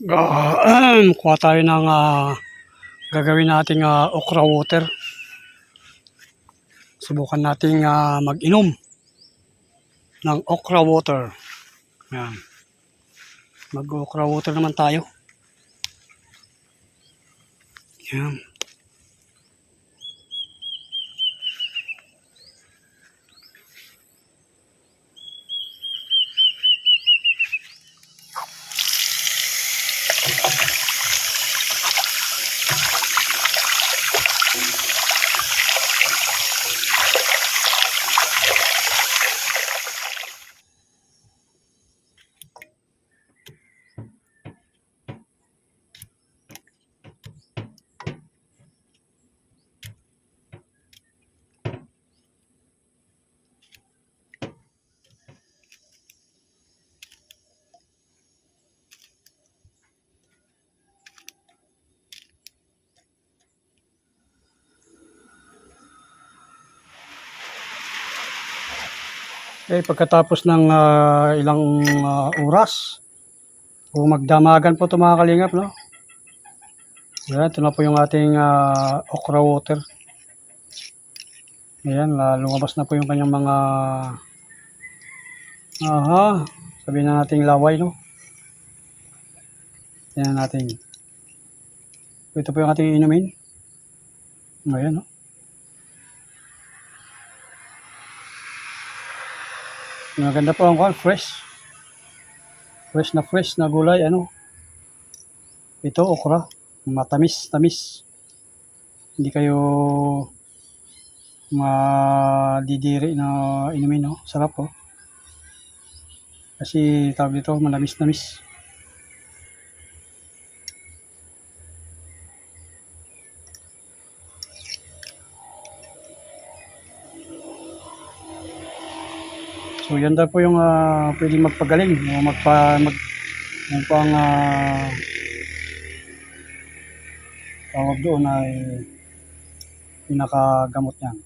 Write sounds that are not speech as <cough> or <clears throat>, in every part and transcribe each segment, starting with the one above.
Uh, <clears throat> kuha tayo ng ah, gagawin nating ah, okra water. Subukan nating ah, mag-inom ng okra water. Yan. Mag-okra water naman tayo. Yan. Eh, pagkatapos ng ah, ilang ah, oras, magdamagan po ito mga kalingap, no? Ayan, ito na po yung ating ah, okra water. Ayan, la- lumabas na po yung kanyang mga aha, sabihin na natin laway, no? Ayan natin. Ito po yung ating inumin. Ayan, no? Maganda po ang kwan, fresh. Fresh na fresh na gulay, ano. Ito, okra. Matamis, tamis. Hindi kayo madidiri na inumin, no. Sarap, po. Kasi tawag dito, manamis-namis. So yan daw po yung uh, pwedeng magpagaling o magpa mag yan po ang ah, tawag doon ay pinakagamot niyan.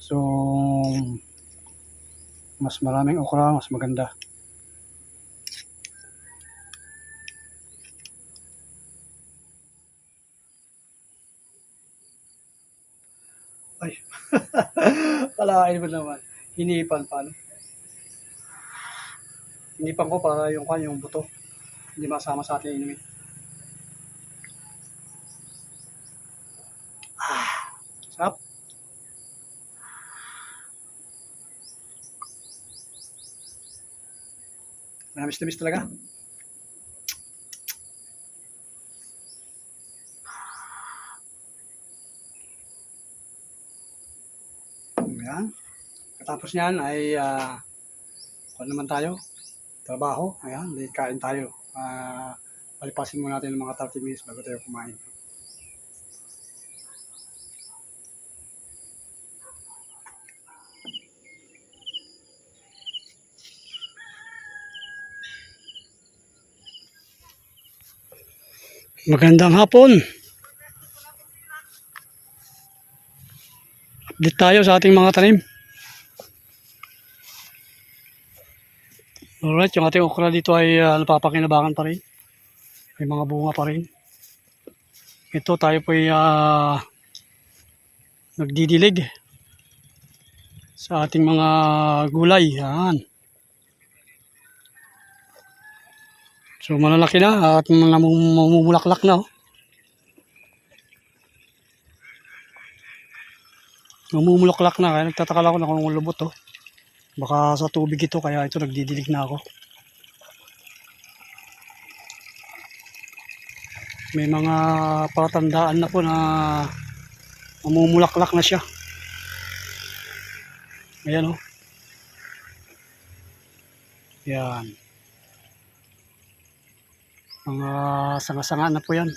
So mas maraming okra, mas maganda. Ay. <laughs> Palain mo naman. Hinipan pa. No? Hinipan ko para yung kan yung buto. Hindi masama sa ating inumin. Ah, sarap. Manamis-namis talaga. Ayan. Katapos niyan ay uh, kung naman tayo, trabaho. Ayan, di kain tayo. Ah, palipasin muna natin ng mga 30 minutes bago tayo kumain. Magandang hapon. Update sa ating mga tanim. Alright, yung ating okra dito ay uh, napapakinabangan pa rin. May mga bunga pa rin. Ito tayo po ay ah, nagdidilig sa ating mga gulay. Yan. So malalaki na at namumulaklak na. Oh. Namumulaklak na kaya nagtataka lang ako na kung lubot to. Baka sa tubig ito kaya ito nagdidilig na ako. May mga palatandaan na po na namumulaklak na siya. Ayan oh. Yan. Mga sanga-sanga na po yan.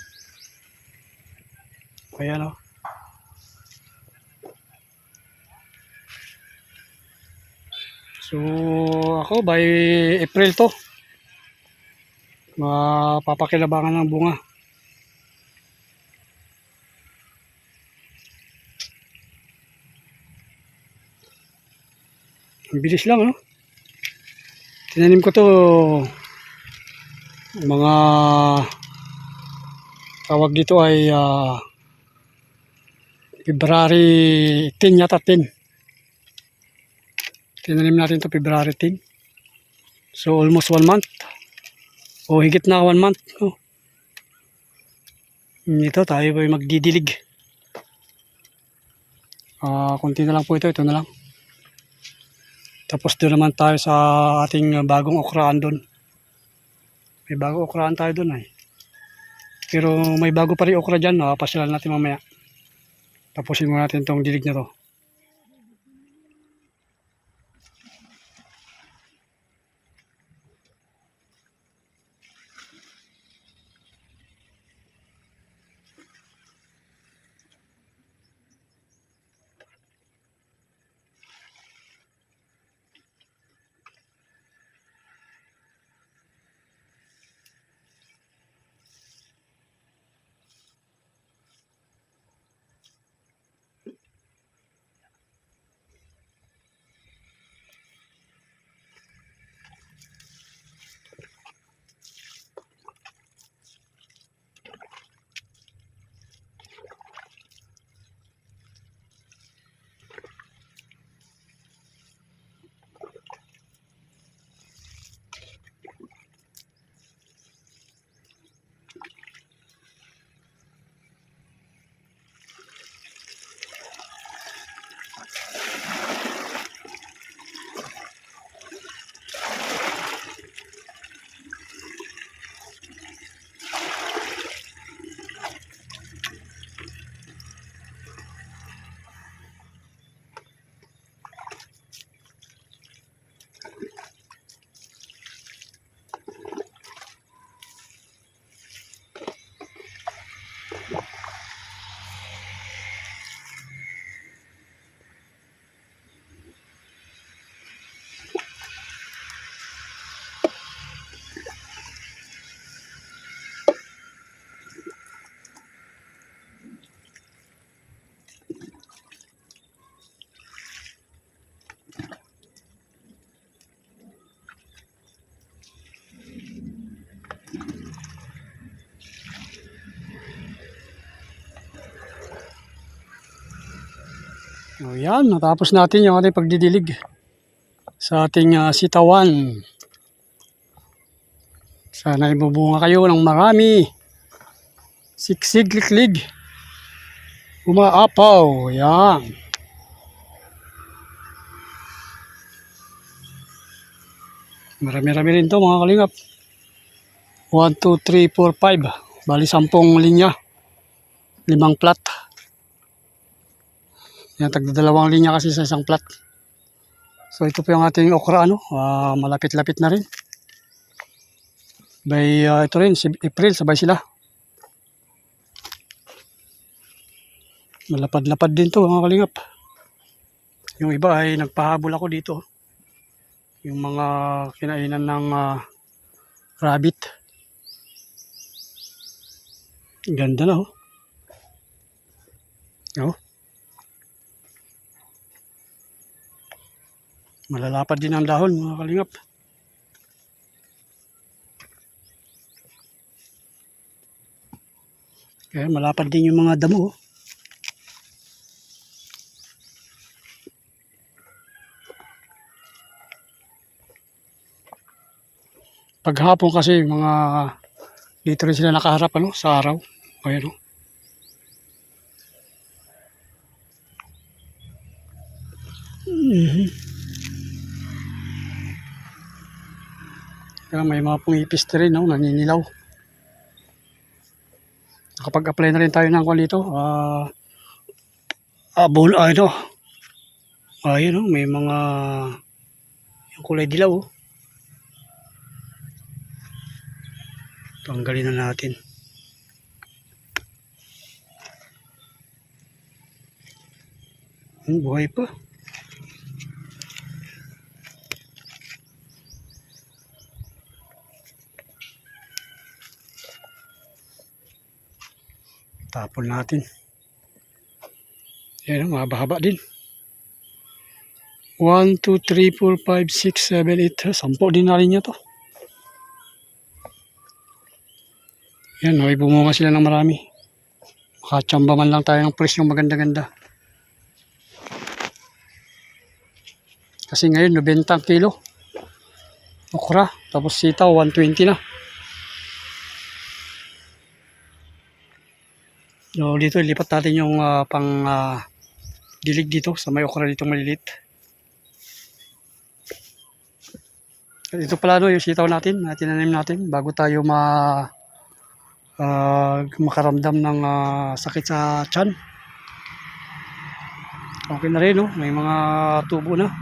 Ayan oh. So, ako by April to. Mapapakilabangan ng bunga. Bilis lang, no? Tinanim ko to mga tawag dito ay ah, February 10 yata 10. Tinanim natin to February 10. So almost one month. O higit na one month. Oh. Ito tayo ay magdidilig. Ah, konti na lang po ito, ito na lang. Tapos doon naman tayo sa ating bagong okraan doon. May bagong okraan tayo doon ay. Pero may bago pa rin okra dyan, nakapasyalan natin mamaya. Tapusin muna natin tong dilig na to. O yan, natapos natin yung ating pagdidilig sa ating ah, sitawan. Sana ibubunga kayo ng marami. Siksig liklig. Umaapaw. Yan. Marami-rami rin to mga kalingap. 1, 2, 3, 4, 5. Bali, 10 linya. Limang plat. Yan, tagdadalawang linya kasi sa isang plat. So ito po yung ating okra ano, ah, malapit-lapit na rin. By ah, ito rin, si April, sabay sila. Malapad-lapad din to mga kalingap. Yung iba ay nagpahabol ako dito. Yung mga kinainan ng ah, rabbit. Ganda na oh. Oh. Malalapad din ang dahon mga kalingap. Kaya malapad din yung mga damo. oh. Paghapon kasi mga dito rin sila nakaharap ano, sa araw. Ayan oh. Mhm. Kaya may mga pumipis na rin, no? naninilaw. Nakapag-apply na rin tayo ng kwan dito. Ah, abon, ano. Ayun, no? may mga yung kulay dilaw. Oh. Tanggalin na natin. Hmm, buhay pa. Tapon natin. Yan, oh, mahaba-haba din. 1, 2, 3, 4, 5, 6, 7, 8. 10 din na rin niya to. Yan, may bumunga sila ng marami. Makachamba man lang tayo ng presyong maganda-ganda. Kasi ngayon, 90 ang kilo. Okra, tapos sitaw, 120 na. So, dito, ilipat natin yung ah, pang ah, dilig dito sa may okra dito malilit. Ito pala no, yung sitaw natin, na tinanim natin bago tayo ma ah, makaramdam ng ah, sakit sa tiyan. Okay na rin, no? may mga tubo na.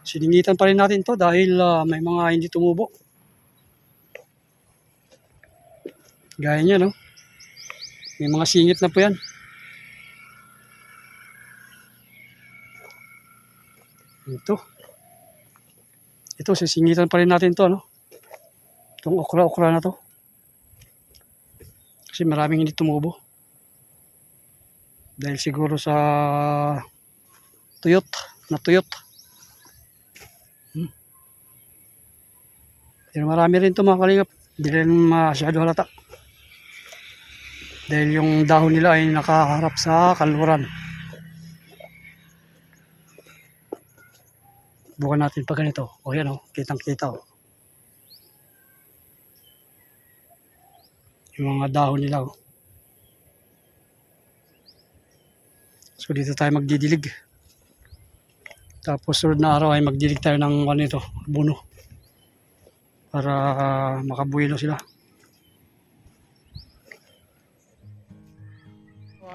Siningitan pa rin natin to dahil ah, may mga hindi tumubo. Gaya niya, no? May mga singit na po yan. Ito. Ito, sisingitan pa rin natin to, no? Itong okra-okra na to. Kasi maraming hindi tumubo. Dahil siguro sa tuyot, na tuyot. Hmm. Pero marami rin ito mga kalingap. Hindi rin masyado halata. Dahil yung dahon nila ay nakaharap sa kaluran. Bukan natin pa ganito. O yan o, kitang kita o. Yung mga dahon nila o. So dito tayo magdidilig. Tapos sunod na araw ay magdilig tayo ng ano ito, buno. Para uh, makabuelo sila.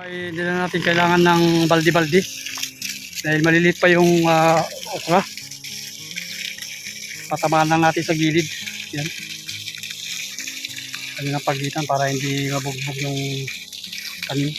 Ay hindi na natin kailangan ng baldi-baldi. Dahil maliliit pa yung ah, okra. Patamaan lang natin sa gilid. Yan. Ano na pagitan para hindi mabugbog yung tanim.